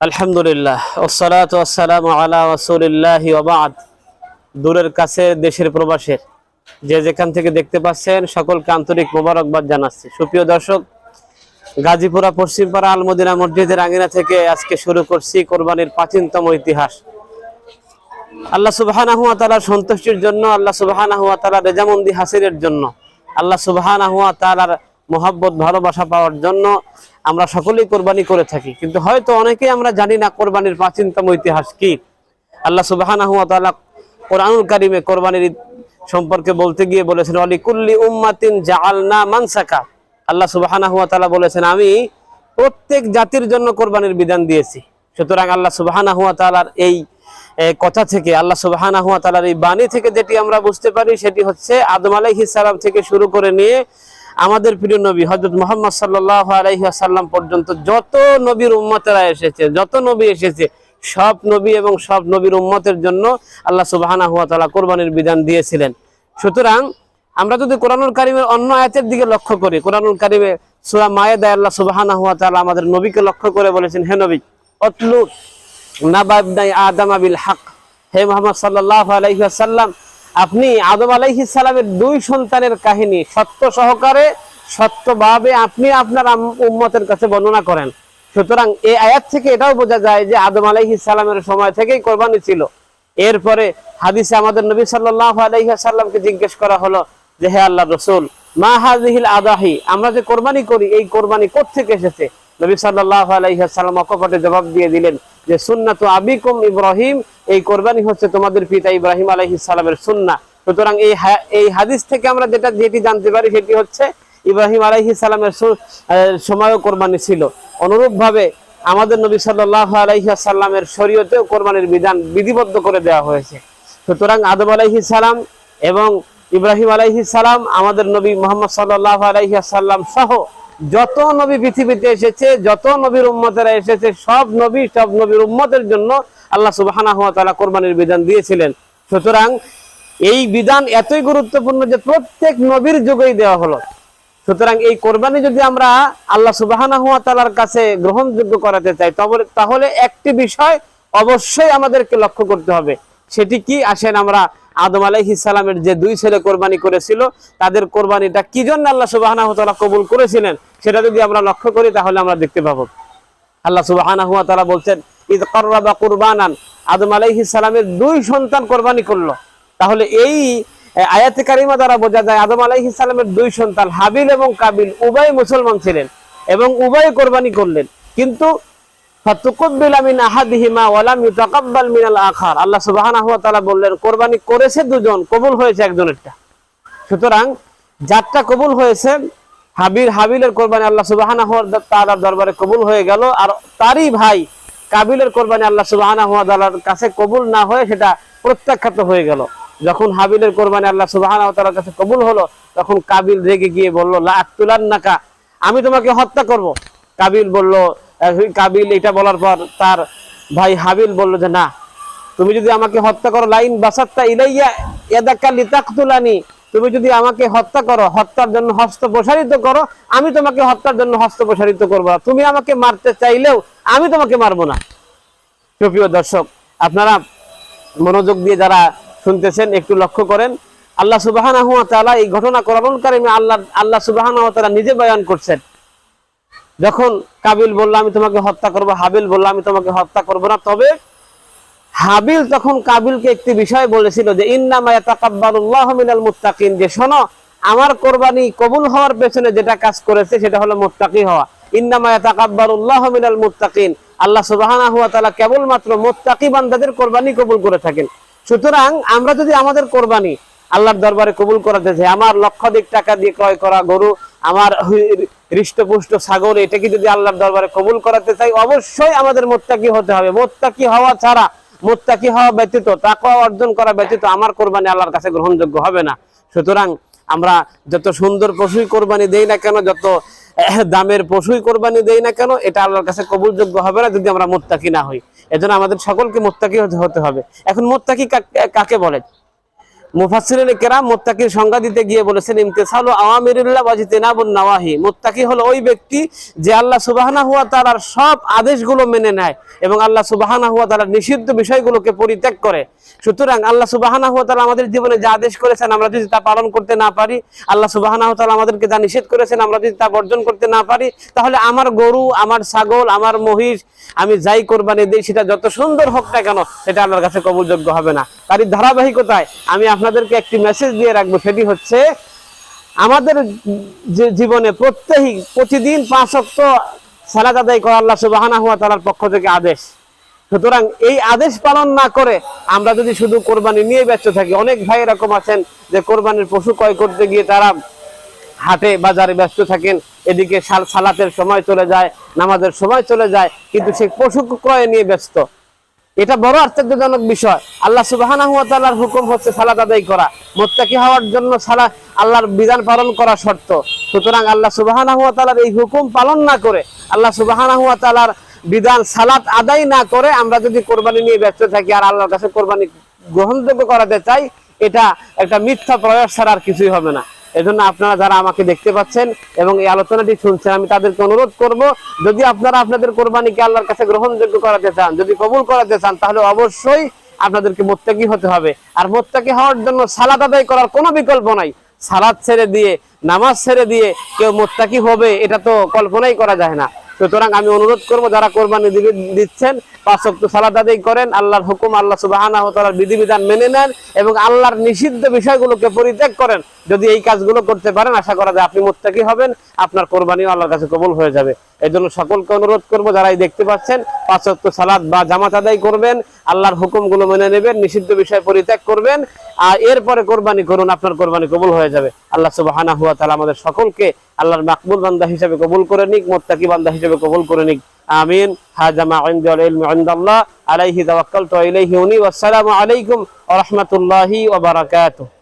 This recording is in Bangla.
আলহামদুলিল্লাহ। ওসালাত ওয়াসালাম আলা রাসূলিল্লাহ ওয়া বাদ। দূরের কাছে দেশের প্রবাসের। যে যেখান থেকে দেখতে পাচ্ছেন, সকলকে আন্তরিক মোবারকবাদ জানাচ্ছি। সুপ্রিয় দর্শক, গাজীপুরা পশ্চিমপাড়া আলমদিনা মসজিদের আঙিনা থেকে আজকে শুরু করছি কোরবানির প্রাচীনতম ইতিহাস। আল্লাহ তাআলার সন্তুষ্টির জন্য, আল্লাহ তাআলার রেজামন্দি হাসিলের জন্য, আল্লাহ তাআলার মহাব্বত, ভালোবাসা পাওয়ার জন্য আমরা সকলেই কোরবানি করে থাকি। কিন্তু হয়তো অনেকেই আমরা জানি না কোরবানির প্রাচীনতম ইতিহাস কি। আল্লাহ তাআলা কোরআনুল কারিমে কোরবানির সম্পর্কে বলতে গিয়ে বলেছেন অলি কুল্লি উম্মাতিন জাআলনা মানসাকা। আল্লাহ সুবহানাহু ওয়া তাআলা বলেছেন, আমি প্রত্যেক জাতির জন্য কোরবানির বিধান দিয়েছি। সুতরাং আল্লাহ সুবহানাহু ওয়া তাআলার এই কথা থেকে, আল্লাহ সুবহানাহু ওয়া তাআলার এই বাণী থেকে যেটি আমরা বুঝতে পারি, সেটি হচ্ছে আদম আলাইহিস সালাম থেকে শুরু করে নিয়ে আমাদের প্রিয় নবী হযরত মুহাম্মদ সাল্লাল্লাহু আলাইহি ওয়াসাল্লাম পর্যন্ত যত নবীর উম্মতেরা এসেছে, যত নবী এসেছে, সব নবী এবং সব নবীর উম্মতের জন্য আল্লাহ সুবহানাহু ওয়া তাআলা কোরবানির বিধান দিয়েছিলেন। সুতরাং আমরা যদি কোরআনুল কারিমের অন্য আয়াতের দিকে লক্ষ্য করি, কোরআনুল কারিমে সূরা মায়েদায় আল্লাহ সুবহানাহু ওয়া তাআলা আমাদের নবীকে লক্ষ্য করে বলেছেন, হে নবী অতলু নাবাবনাই আদম আবিল হক। হে মোহাম্মদ সাল্লাল্লাহু আলাইহি ওয়াসাল্লাম আপনি আদম আলাইহিস সালামের দুই সন্তানের কাহিনী সত্য সহকারে, সত্যভাবে আপনি আপনার উম্মতের কাছে বর্ণনা করেন। সুতরাং এই আয়াত থেকে এটাও বোঝা যায় যে আদম আলাইহিস সালামের সময় থেকেই কোরবানি ছিল। এরপরে হাদিসে আমাদের নবী সাল্লাল্লাহু আলাইহি ওয়াসাল্লামকে জিজ্ঞেস করা হলো যে, হে আল্লাহ রসুল, মা হাজিহিল আদাহি? আমরা যে কোরবানি করি, এই কোরবানি কোত্থেকে এসেছে? নবী সাল্লাল্লাহু আলাইহি ওয়াসাল্লাম অকপটে জবাব দিয়ে দিলেন যে সুন্নাতু আবিকুম ইব্রাহিম। এই কোরবানি হচ্ছে তোমাদের পিতা ইব্রাহিম আলাইহিস সালামের সুন্নাহ সুতরাং এই এই হাদিস থেকে আমরা যেটা যেটি জানতে পারি সেটি হচ্ছে ইব্রাহিম আহ, সময়ও কোরবানি ছিল। অনুরূপভাবে আমাদের নবী সাল্লাল্লাহু আলাইহি ওয়াসাল্লামের শরীয়তেও কোরবানির বিধান বিধিবদ্ধ করে দেওয়া হয়েছে। সুতরাং আদম আলাইহিস সালাম এবং ইব্রাহিম আলাইহিস সালাম আমাদের নবী মোহাম্মদ সাল্লাল্লাহু আলাইহি ওয়াসাল্লাম সহ যত নবী পৃথিবীতে এসেছে, যত নবীর উম্মতেরা এসেছে, সব নবী, সব নবীর উম্মতের জন্য আল্লাহ সুবহানাহু ওয়া তাআলা কোরবানির বিধান দিয়েছিলেন। সুতরাং এই বিধান এতই গুরুত্বপূর্ণ যে প্রত্যেক নবীর যুগেই দেওয়া হলো। সুতরাং এই কোরবানি যদি আমরা আল্লাহ সুবহানাহু ওয়া তাআলার কাছে গ্রহণযোগ্য করাতে চাই তবে তাহলে একটি বিষয় অবশ্যই আমাদেরকে লক্ষ্য করতে হবে। সেটি কি? আসেন আমরা আদম আলাইহিস সালামের যে দুই ছেলে কোরবানি করেছিল, তাদের কোরবানিটা কি জন্য আল্লাহ ওয়া কবুল করেছিলেন, সেটা যদি আমরা লক্ষ্য করি, তাহলে আমরা দেখতে পাবো। আল্লাহ তাআলা বলছেন, ইদ কাররাবা কুরবানান আদম আলাইহিস সালামের দুই সন্তান কোরবানি করল। তাহলে এই আয়াতে কারিমা দ্বারা বোঝা যায়, আদম আলাইহিস সালামের দুই সন্তান হাবিল এবং কাবিল উভয় মুসলমান ছিলেন এবং উভয় কোরবানি করলেন। কিন্তু আল্লাহ তাআলা বললেন, কোরবানি করেছে দুজন, কবুল হয়েছে একজনেরটা। সুতরাং যারটা কবুল হয়েছে হাবিল হাবিলের কোরবানি আল্লাহ ওয়া তাআলার দরবারে কবুল হয়ে গেল, আর তারই ভাই কাবিলের কোরবানি আল্লাহ তাআলার কাছে কবুল না হয়ে সেটা প্রত্যাখ্যাত হয়ে গেল। যখন হাবিলের কোরবানি আল্লাহ তাআলার কাছে কবুল হলো, তখন কাবিল রেগে গিয়ে বলল, লা আতুলান্নাকা আমি তোমাকে হত্যা করব। কাবিল বলল কাবিল এটা বলার পর তার ভাই হাবিল বলল যে, না, তুমি যদি আমাকে হত্যা করো, লাইন বাসাত্তা ইলাইয়া ইয়াদাকা লিতাকতুলানি। তুমি যদি আমাকে হত্যা করো, হত্যার জন্য হস্ত প্রসারিত করো, আমি তোমাকে হত্যার জন্য হস্ত প্রসারিত করব। তুমি আমাকে মারতে চাইলেও আমি তোমাকে মারবো না। সুপ্রিয় দর্শক, আপনারা মনোযোগ দিয়ে যারা শুনতেছেন, একটু লক্ষ্য করেন, আল্লাহ সুবাহানাহু ওয়া তাআলা এই ঘটনা কোরআনুল কারিমে আল্লাহ আল্লাহ সুবাহানাহু ওয়া তাআলা নিজে বয়ান করছেন। যখন কাবিল বলল, আমি তোমাকে হত্যা করব, হাবিল বলল, আমি তোমাকে হত্যা করব না। তবে হাবিল তখন কাবিলকে একটি বিষয় বলেছিল যে মিনাল মুত্তাকিন। যে, শোনো, আমার কোরবানি কবুল হওয়ার পেছনে যেটা কাজ করেছে, সেটা হলো মুত্তাকি হওয়া। ইন্নামা ইয়াতাকাব্বালুল্লাহু মিনাল মুত্তাকিন। আল্লাহ সুবহানাহু ওয়া তাআলা কেবলমাত্র মুত্তাকি বান্দাদের কোরবানি কবুল করে থাকেন। সুতরাং আমরা যদি আমাদের কোরবানি আল্লাহর দরবারে কবুল করাতে চাই, আমার লক্ষাধিক টাকা দিয়ে ক্রয় করা গরু, আমার হৃষ্টপুষ্ট ছাগল, এটাকে যদি আল্লাহর দরবারে কবুল করাতে চাই, অবশ্যই আমাদের মোত্তাকি হতে হবে। মোত্তাকি হওয়া ছাড়া, মোত্তাকি হওয়া ব্যতীত, তাকওয়া অর্জন করা ব্যতীত আমার কোরবানি আল্লাহর কাছে গ্রহণযোগ্য হবে না। সুতরাং আমরা যত সুন্দর পশুই কোরবানি দেই না কেন, যত দামের পশুই কোরবানি দেই না কেন, এটা আল্লাহর কাছে কবুলযোগ্য হবে না যদি আমরা মোত্তাকি না হই। এজন্য আমাদের সকলকে মোত্তাকি হতে হবে। এখন মোত্তাকি কাকে বলে? মুফাসসিরিন কেরাম মুত্তাকির সংজ্ঞা দিতে গিয়ে বলেছেন আওয়ামিরিল্লাহ নাওয়াহি। মুত্তাকি হলো ওই ব্যক্তি যে আল্লাহ সুবহানাহু ওয়া তাআলার সব আদেশগুলো মেনে নেয় এবং আল্লাহ সুবহানাহু ওয়া তাআলার নিষিদ্ধ বিষয়গুলোকে পরিত্যাগ করে। সুতরাং আল্লাহ সুবহানাহু ওয়া তাআলা আমাদের জীবনে যা আদেশ করেছেন, আমরা যদি তা পালন করতে না পারি, আল্লাহ সুবহানাহু ওয়া তাআলা আমাদেরকে যা নিষেধ করেছেন, আমরা যদি তা বর্জন করতে না পারি, তাহলে আমার গরু, আমার ছাগল, আমার মহিষ, আমি যাই কোরবানি দিই, সেটা যত সুন্দর হোক না কেন, সেটা আল্লাহর কাছে কবুলযোগ্য হবে না। তারই ধারাবাহিকতায় আমি আপনাদেরকে একটি মেসেজ দিয়ে রাখব, সেটি হচ্ছে, আমাদের যে জীবনে প্রত্যেকই প্রতিদিন পাঁচ অক্ট সালাদ আদায় করা আল্লাহ সুবাহানা হুয়া তালার পক্ষ থেকে আদেশ। সুতরাং এই আদেশ পালন না করে আমরা যদি শুধু কোরবানি নিয়ে ব্যস্ত থাকি, অনেক ভাই এরকম আছেন যে কোরবানির পশু ক্রয় করতে গিয়ে তারা হাটে, বাজারে ব্যস্ত থাকেন, এদিকে সাল- সালাতের সময় চলে যায়, নামাজের সময় চলে যায়, কিন্তু সে পশু ক্রয় নিয়ে ব্যস্ত। এটা বড় আশ্চর্যজনক বিষয়। আল্লাহ সুবাহানা হুকুম হচ্ছে সালাত আদায় করা। মোত্তাকি হওয়ার জন্য সালা আল্লাহর বিধান পালন করা শর্ত। সুতরাং আল্লাহ সুবাহানা তাআলার এই হুকুম পালন না করে, আল্লাহ সুবাহানা তাআলার বিধান সালাত আদায় না করে আমরা যদি কোরবানি নিয়ে ব্যস্ত থাকি আর আল্লাহর কাছে কোরবানি গ্রহণযোগ্য করাতে চাই, এটা একটা মিথ্যা প্রয়াস ছাড়া আর কিছুই হবে না। এজন্য আপনারা যারা আমাকে দেখতে পাচ্ছেন এবং এই আলোচনাটি শুনছেন, আমি তাদেরকে অনুরোধ করব, যদি আপনারা আপনাদের কোরবানিকে আল্লাহর কাছে গ্রহণযোগ্য করাতে চান, যদি কবুল করাতে চান, তাহলে অবশ্যই আপনাদেরকে মোত্তাকি হতে হবে। আর মোত্তাকি হওয়ার জন্য সালাদ আদায় করার কোনো বিকল্প নাই। সালাদ ছেড়ে দিয়ে, নামাজ ছেড়ে দিয়ে কেউ মোত্তাকি হবে, এটা তো কল্পনাই করা যায় না। সুতরাং আমি অনুরোধ করব, যারা কোরবানি দিচ্ছেন আদায় করেন, আল্লাহর হুকুম, আল্লাহ বিধিবিধান মেনে নেন এবং আল্লাহর নিষিদ্ধ বিষয়গুলোকে পরিত্যাগ করেন। যদি এই কাজগুলো করতে পারেন, আশা করা যায় আপনি মুত্তাকি হবেন, আপনার কোরবানিও আল্লাহর কাছে কবুল হয়ে যাবে। এই জন্য সকলকে অনুরোধ করব যারা এই দেখতে পাচ্ছেন সালাত বা জামাত আদায় করবেন, আল্লাহর হুকুমগুলো মেনে নেবেন, নিষিদ্ধ বিষয় পরিত্যাগ করবেন, আর এরপরে কোরবানি করুন, আপনার কোরবানি কবুল হয়ে যাবে। আল্লাহ সুবহানাহু ওয়া তাআলা আমাদের সকলকে আল্লাহর মাকবুল বান্দা হিসেবে কবুল করে নিক, মুত্তাকি বান্দা হিসেবে কবুল করে নিক। آمين. هذا ما عندي والعلم عند الله. عليه توكلت وإليه أنيب. والسلام عليكم ورحمة الله وبركاته.